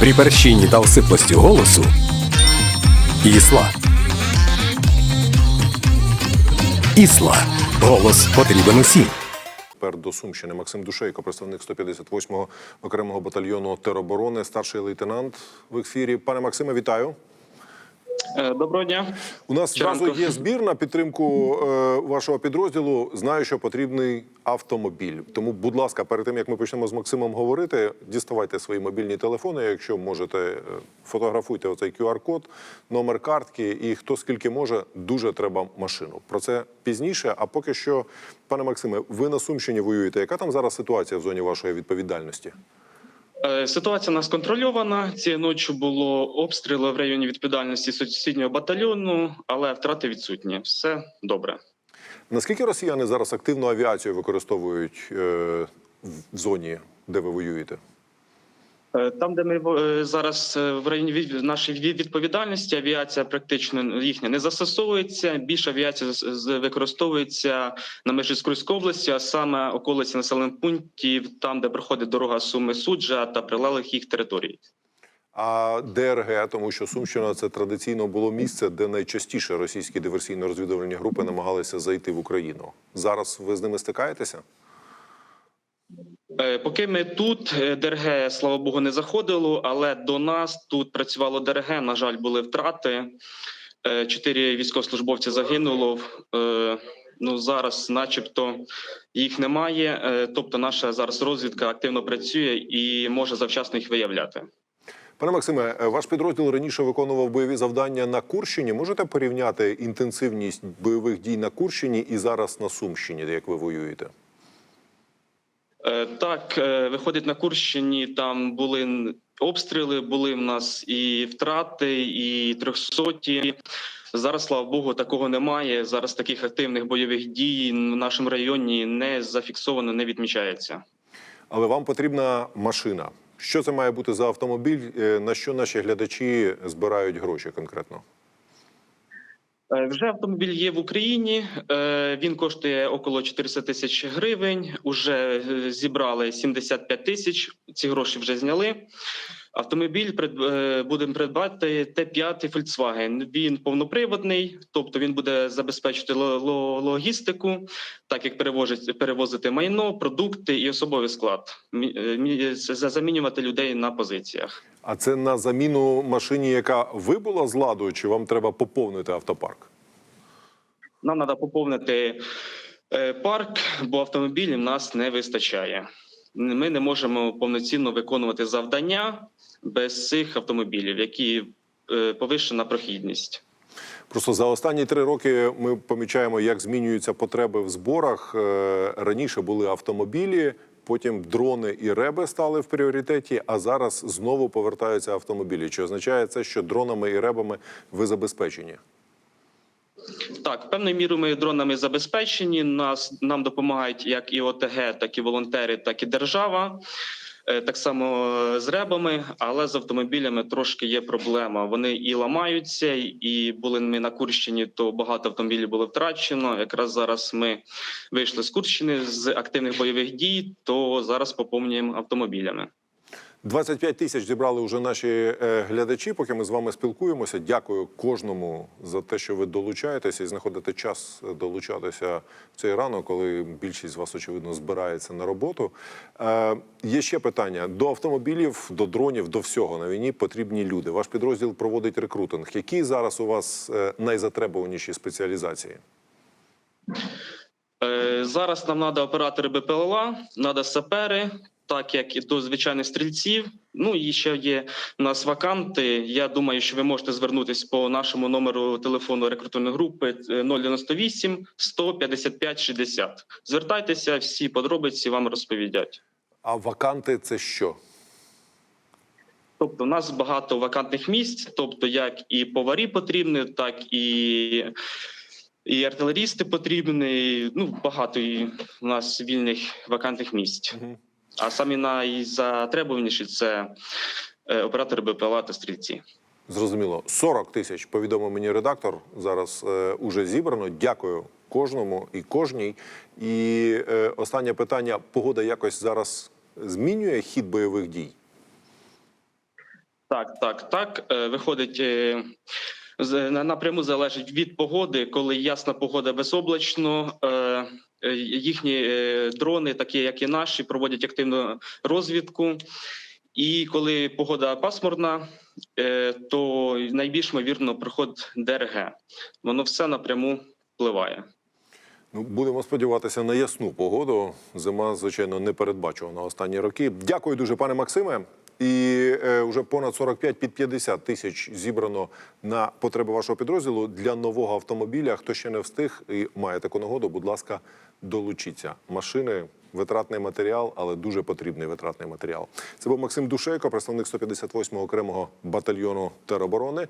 При перщині та осиплості голосу Ісла. Ісла. Голос потрібен усім. Тепер до Сумщини Максим Душейко, представник 158-го окремого батальйону тероборони, старший лейтенант в ефірі. Пане Максиме, вітаю. Е, Доброго дня. У нас зразу є збір на підтримку е, вашого підрозділу. Знаю, що потрібний автомобіль. Тому, будь ласка, перед тим як ми почнемо з Максимом говорити, діставайте свої мобільні телефони. Якщо можете, е, фотографуйте оцей QR-код, номер картки, і хто скільки може, дуже треба машину. Про це пізніше. А поки що, пане Максиме, ви на Сумщині воюєте. Яка там зараз ситуація в зоні вашої відповідальності? Е, Ситуація у нас контрольована. Цієї ночі було обстріли в районі відповідальності сусіднього батальйону, але втрати відсутні. Все добре. Наскільки росіяни зараз активну авіацію використовують е, в зоні, де ви воюєте? Е, Там, де ми е, зараз е, в районі нашої відповідальності, авіація практично їхня не застосовується. Більше авіація використовується на межі з Курської області, а саме околиці населених пунктів, там, де проходить дорога Суми Суджа та прилеглих їх територій. А ДРГ, тому що Сумщина це традиційно було місце, де найчастіше російські диверсійно-розвідувальні групи намагалися зайти в Україну. Зараз ви з ними стикаєтеся? Е, Поки ми тут, е, ДРГ, слава Богу, не заходило, але до нас тут працювало ДРГ. На жаль, були втрати. Е, Чотири військовослужбовці загинуло. Ну зараз, начебто, їх немає. Тобто, наша зараз розвідка активно працює і може завчасно їх виявляти. Пане Максиме, ваш підрозділ раніше виконував бойові завдання на Курщині. Можете порівняти інтенсивність бойових дій на Курщині і зараз на Сумщині, як ви воюєте? Е, Так, е, виходить на Курщині. Там були обстріли, були в нас і втрати, і трьохсоті. Зараз, слава Богу, такого немає. Зараз таких активних бойових дій в нашому районі не зафіксовано, не відмічається. Але вам потрібна машина. Що це має бути за автомобіль? Е, На що наші глядачі збирають гроші конкретно? Е, Вже автомобіль є в Україні. Е, Він коштує около 400 тисяч гривень. Уже е, зібрали 75 тисяч. Ці гроші вже зняли. Автомобіль будемо придбати Т5 Volkswagen. Він повноприводний, тобто він буде забезпечити ло- ло- логістику, так як перевозить перевозити майно, продукти і особовий склад. Мі- за- замінювати людей на позиціях. А це на заміну машині, яка вибула з ладу, чи вам треба поповнити автопарк? Нам треба поповнити е, парк, бо автомобілів нас не вистачає. Ми не можемо повноцінно виконувати завдання без цих автомобілів, які е, повищена прохідність. Просто за останні три роки ми помічаємо, як змінюються потреби в зборах. Е, Раніше були автомобілі, потім дрони і реби стали в пріоритеті, а зараз знову повертаються автомобілі. Чи означає це, що дронами і ребами ви забезпечені? Так, певною мірою ми дронами забезпечені. Нас нам допомагають як і ОТГ, так і волонтери, так і держава. Е, Так само е, з ребами, але з автомобілями трошки є проблема. Вони і ламаються, і були ми на Курщині, то багато автомобілів було втрачено. Якраз зараз ми вийшли з Курщини з активних бойових дій, то зараз поповнюємо автомобілями. 25 тисяч зібрали вже наші е, глядачі. Поки ми з вами спілкуємося. Дякую кожному за те, що ви долучаєтеся і знаходите час е, долучатися в цей ранок, коли більшість з вас очевидно збирається на роботу. Е, є ще питання до автомобілів, до дронів, до всього на війні потрібні люди. Ваш підрозділ проводить рекрутинг. Які зараз у вас е, найзатребуваніші спеціалізації? Зараз нам треба оператори БПЛА, треба сапери, так як і до звичайних стрільців. Ну і ще є у нас ваканти. Я думаю, що ви можете звернутися по нашому номеру телефону рекрутної групи е, 098 155 60. Звертайтеся, всі подробиці вам розповідять. А ваканти це що? Тобто, у нас багато вакантних місць, тобто як і поварі потрібні, так і. І артилерісти потрібні. Ну багато і у нас вільних вакантних місць. Мгм. А самі найзатребуваніші це е, оператори БПЛА та стрільці. Зрозуміло, 40 тисяч повідомив мені редактор. Зараз е, уже зібрано. Дякую кожному і кожній. І е, останнє питання: погода якось зараз змінює хід бойових дій. Так, так, так. Е, Виходить, е, напряму залежить від погоди. Коли ясна погода безоблачно, е, їхні е, дрони, такі як і наші, проводять активну розвідку. І коли погода пасмурна, е, то найбільш ймовірно приход ДРГ. Воно все напряму впливає. Ну, будемо сподіватися на ясну погоду. Зима, звичайно, не передбачувана останні роки. Дякую дуже, пане Максиме. І е, вже понад 45 під 50 тисяч зібрано на потреби вашого підрозділу для нового автомобіля. Хто ще не встиг і має таку нагоду, будь ласка, долучіться. Машини, витратний матеріал, але дуже потрібний витратний матеріал. Це був Максим Душейко, представник 158-го окремого батальйону тероборони.